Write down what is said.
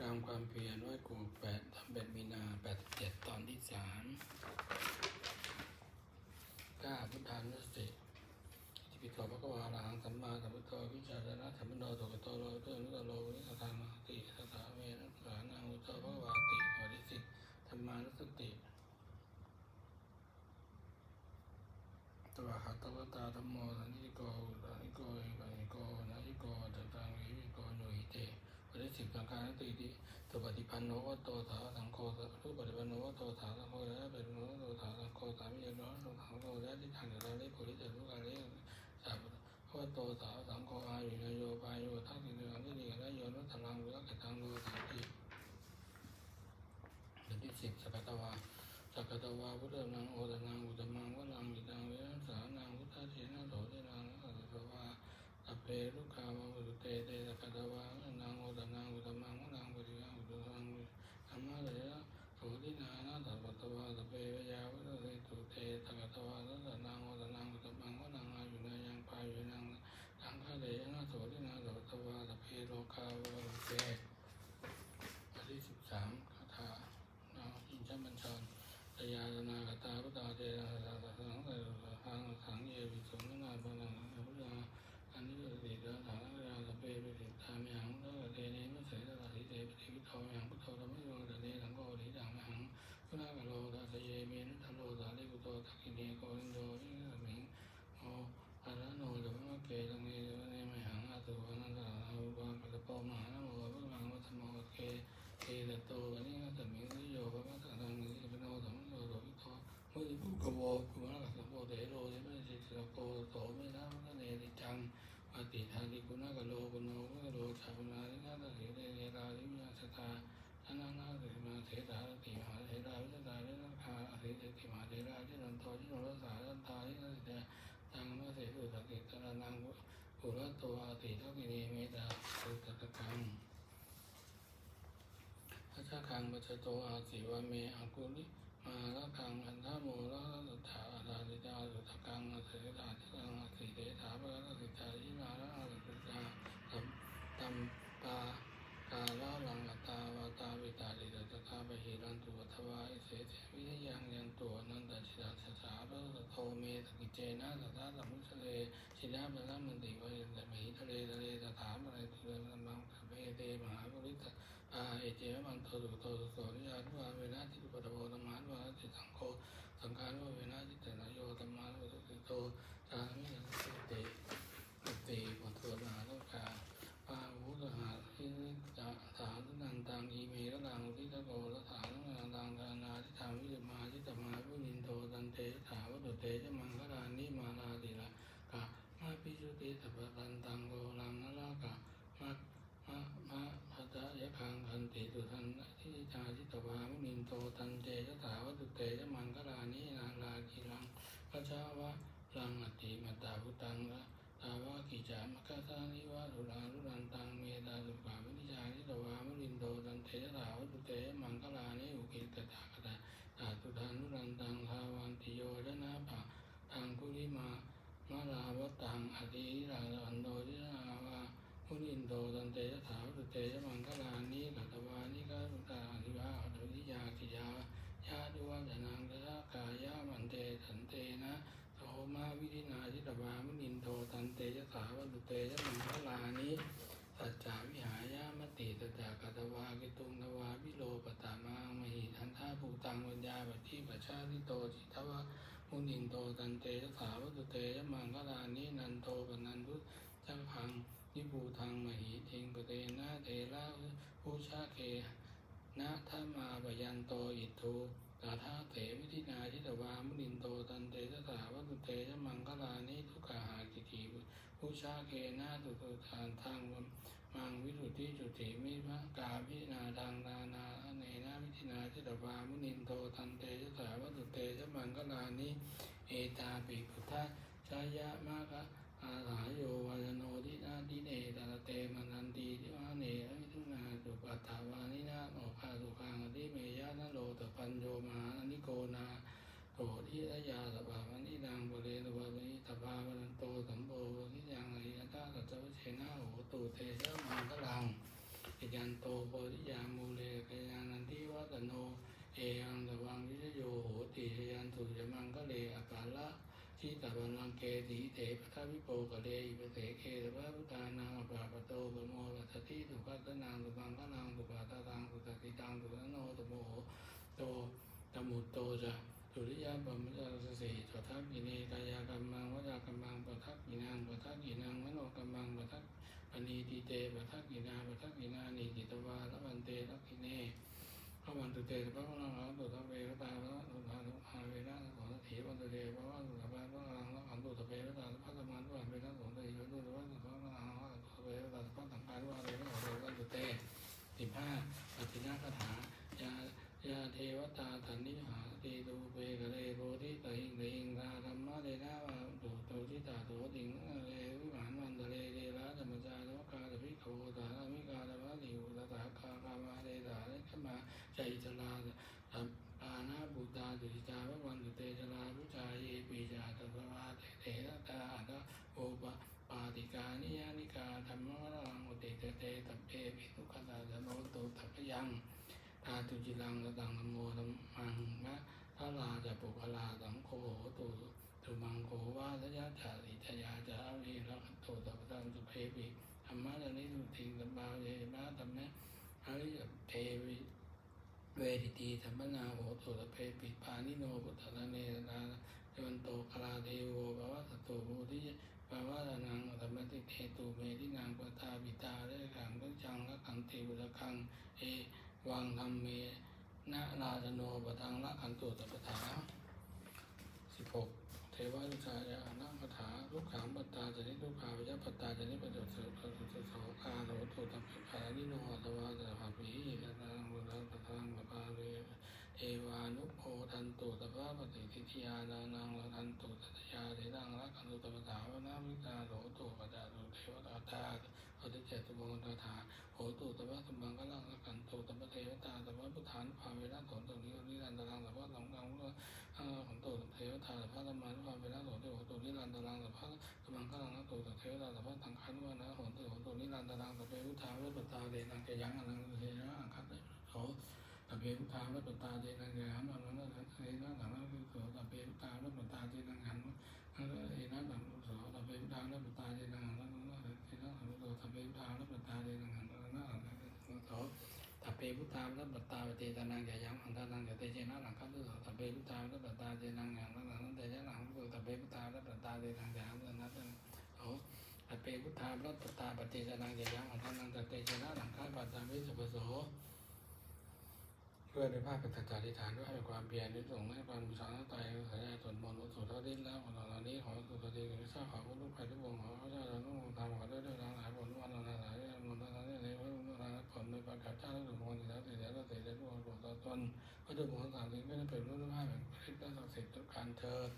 กรรมความเพียรไหว้ครูแปดทำเป็นมีนาแปดเจ็ดตอนที่สามก้าพุทธานุสติที่ปิโตพระกวาลาหังสัมมาสัมพุทโธวิจารณะสัมโนโตกโตโลเตนุตโลนิสทานาติ ปันโนวัตโตสาวสังโฆสัพพุปฏิปันโนวัตโตสาวสังโฆและเป็นโนวัตโตสาวสังโฆสามิยโนสังโฆและที่ทางเราได้ผลิตทุกการเลี้ยงสาววัตโตสาวสังโฆอายุนโยปายโยทักษิณังที่ดีและโยนุตลังวิรักตังโลสาติเดือนที่สิบสกัตวาสักกตวาพุทธนังโอตนังอุตมังวลังมิตังเวนัสสานังพุทธเจนะโสเทนัง เพลุกามังอุเตเตสักกตวานังโอตนังอุตมังวลังปริยังอุตตังธรรมะเถระโสทินานาสัพพตวาสัพเพวยาวุตเตตุเตสักกตวาสัสสนังโอตนังอุตมังวลังอายุนายังปายุนังสังฆเดชนะโสทินาสัพพตวาสัพเพโลกาวะเตปฏิสิบสามคาถานาอินทบัญชรตยาตนากตาพุทธาเจนะตาสังเตหังสังเยวิสุนนาปนังพุทธา อันนี้ติตาฐานราสเปปิติตามยังตะเตเนมุเสตระสิเตปฏิวิทยังพุทโธธรรมโยตะเนสังโฆทิจังหังพุทธากโลตัสเยเมนุทโลสาลิกุโตทักขิเนโกวินโดวิมิงโออะระโนจะพระเกตังเนเนมหังอาตุวนันตาอุปาปัตตโปมหานโมพุทธังวัฒโมเกเอตโตวันนี้ก็จะมีนิโยพระมัสสะนังนิพโนสัมโนโสวิโตมุติภูกโวกุมารกัสสโพเตโรเทมจิตตโกโสเมนะมัสเนติจัง ปฏิทานิกุณากโลกุโนกุโลชาวนาลินาตสิเตเนราลิมิยาสตาอนานาติมาเถตาติมหาเถราวิจตาเรนคาอริเตติมหาเถราทินันโตทิโนรสารันตาทินัสเตตังมะเสสุตติตระนังกุระโตอติทักขิเนเมตตาสุตตะกังพระเจ้าคังปัจจโตอาศิวะเมอากุลิมาละคังอันทาโมละสถาอาราลิตาสุตกังอาเสตาทิกังอาสิเตถาภะละสิตายิมาละอาสุตาตัมตัมปากาละลังอัตตาวาตาวิตาลิตตถาปะหิรันตุวัฏวาอิเสเทวิทยังยันตัวนันตชิตาสสาพระส โทเมตกิเจนะสัทธาสัมมุสเลชิดาปะละมันติวะยันตมหิทะเลทะเลตถาปะไรตุเรนัมมังคเปเตมหาปริตอาเอเจมังโตสุโตสุโสนิยานุวาเวนะทิปะโตธรรมานุวาติสังโฆสังฆานุเวนะจิตตนโยธรรมานุสุโตสามิยันติเตติปุถุนาโลกาปาวุตหาทิจาฐานนันตังอีเมระลังทิตโกระฐานนันตังดานาทิธรรมวิมาทิตมาพุนินโตตันเตถาวัตุเตจมังคลานิมาลาติละกะมาปิจุติสัพพันตังโกลังนลากะมะ มะมะพัตยะคังคันติสุทันทิจาทิตวามุนิน โตตันเจะถาวัตุเตยะมังคลานินาลากิลังพระเจ้าวะลังอติมัตตาพุตังละตาวะกิจามกะสานิวะสุรารุรันตังเมตาสุขาวิจาทิตวามุนินโตตันเจะถาวัตุเตยะมังคลานิอุกิตตาคตาตาตุทานุรันตังทาวันติโยชนะปะทังคุริมามาลาวตังอธิราอันโดทินาวามุนินโตตันเตยะถาวุเตยะมังคลานิกัตวานิกาลุตาทิวาดุริ ยากิยายาดุวัจนังกะกายามันเตสันเตนะโสมาวิธินาจิตวามุนินโตตันเตยะถาวุเตยะมังคลานิสัจจาวิหายามติสัจจกัตวากิตุงนวาวิโลปตามามหิทันทาภูตังวัญญาปฏิปชาติโตจิตวะมุนินโตตันเตยะถาวุเตยะมังคลานินันโตปนันทุจังพังนิบูทางมหิทิงปเตนะเทระผู้ชาเค นะธรรมาปยันโตอิทูตาธาเถวิธินาทิตวามุนินโตตันเตสถาวัตุเตชะมังคลานิทุกขาหากิติผู้ชาเคนะตุตุทานทางมังวิสุทธิจุติมิมะกาพินาทางนานาเนนะวิธินาทิตวามุนินโตตันเตสถาวัตุเตชะมังคลานิเอตาปิพุทธะชายะมะกะอาหาโยวายโนทินาทิเนตระเตมันันตีทิวานวิทุนาสุปัตถาวานินาโอภาสุขังอธิเมยะนโลตปัญโยมหาอนิโกนาโตทิรยาสภาวันิดังบริเนวะวิตภาวันโตสัมโพนิ ยันโตุเตชะมังคลังอิยามูเลกยานันทิวัตโน เอยังตวังวิชโยโหติชยันสุยมังคะเลอากาละชิตาบันลังเกติเตปะทวิโปกะเลอิปเสเคตะพะพุทานังอปาปะโตปะโมปัสติสุขัสสนังสุบังคะนังสุปาตตังสุตติตังสุตโนตโมโตตมุตโตจะสุริยะปัมมจารสสีปัทักกินีกายกรรมังวจากรรมังปัทักกินังปัทักกินังมโนกรรมังปัทัก ปณีติเตปัทักกินาปัทักกินานิจิตวาละวันเตลักขิเนพระวันตุเตพระวังลังตุตะเวรตาพระตุทานุภาเวนะสอนถีวันตุเตพระวันตุตะเวพระวังลังอันตุตะเวรตาพระธรรมานุภาเวนะสอนถีวันตุตะเวพระวังลังอันตุตะเวรตาพระสังฆานุภาเวนะสอนถีวันตุเตสิบห้าปฏินาคาถายายาเทวตาธันนิหาตีตูเปกะเลโพธิตหิงเหิงราธรรมะเดนะวะตุโตทิตาโตติงเลวิ กาตภิกขโวตามิกาตะวะลิวตตาคาคามาเดตาเลขมาใจจลาสัมปานาบุตาดุจิตาวะวันตุเตจลาพุจาเยปีจาตภวาเตเตระตาอัตโอปะปาติกานิยานิกาธรรมวรังอุติเตเตตัปเปปิทุขตาสโนตุทัพยังทาตุจิลังกตังนโมธรรมังมะทาลาจะปุพลาสังโฆตุตุมังโกวาทยาจาริทยาจาวิรักโตตัปตังสุเพปิ ธรรมะจนิสุติงสัมบาเยนะธรรมะอริยเทวิเวทิตีสัมมนาโหตุตะเพปิปานิโนปุตตะเนนาเจวันโตคลาเทโวภวะสตโตโพธิภาวะนังธรรมติเทตุเมทินางปตาปิตาเรขังกัจจังละขังติวุละขังเอวังธรรมเมนะนาจโนปทังละขันตุตปถาสิบหกเทวาลุชายานังปถาลูกขังปัตตาจนิทุกภาวิยปัตตาจนิปโดเสปตุสโสกาโรตุตัพพานิโนอัตวาสภาปีกตังบุรังปทังปภาเวเอวานุโพทันตุตภะปฏิทิฏยานานังละทันตุตัตยาเทนังละคันตุตปะถาวนามิกาโหตุปัจจาตุเทวตาตาปฏิเจตุโมตถาโหตุตปะสมังกลังละคันตุตปะเทวตาตปะพุทธานภาเวนะโสตุนินิรันตรังตปะสังฆังละขันตุเทวตาตปะธรรมานุภา ตุนิรันตรังตปะสมบังกลังละตุตเทวตาตปะสังฆานุภานะโหตุโหตุนิรันตรังตปะพุทาเวปตาเดนังเกยังอนังเทนะอังคัตโสตเปรุทาวัตตาเจนังยามอันนั้นนั้นเอนะหลังนั้นคือโสะเปรุทาวัตตาเจนังหัน เปพุทธาวัตตาเจนังยามอันนั้นเตเจนะหลังกันโสตเปพุทธาวัตตาเจนังหันนั้นนั้นเตเจนะหลังโสตเปพุทธาวัตตาเจนังยามอันนั้นโสตเปพุทธาวัตตาปฏิเจนังยามอันนั้นเตเจนะหลังกันปัตตาวิสุปโสด้วยในภาพเป็นสัจจาธิฐานด้วยให้ความเพียรด้วยส่งให้ความบูชาหน้าตายสัญญาส่วนมนต์สุดเท่าดิ้นแล้วของเรานี้ขอสุดทีคือทราบข่าวทุกภัยทุก ก็จะบอกคนตัวตนพระเจ้าบุญสามสิ่งไม่ได้เป็นรูปภายแห่งพระฤทธิ์และศักดิ์สิทธิ์ทุกการเทิด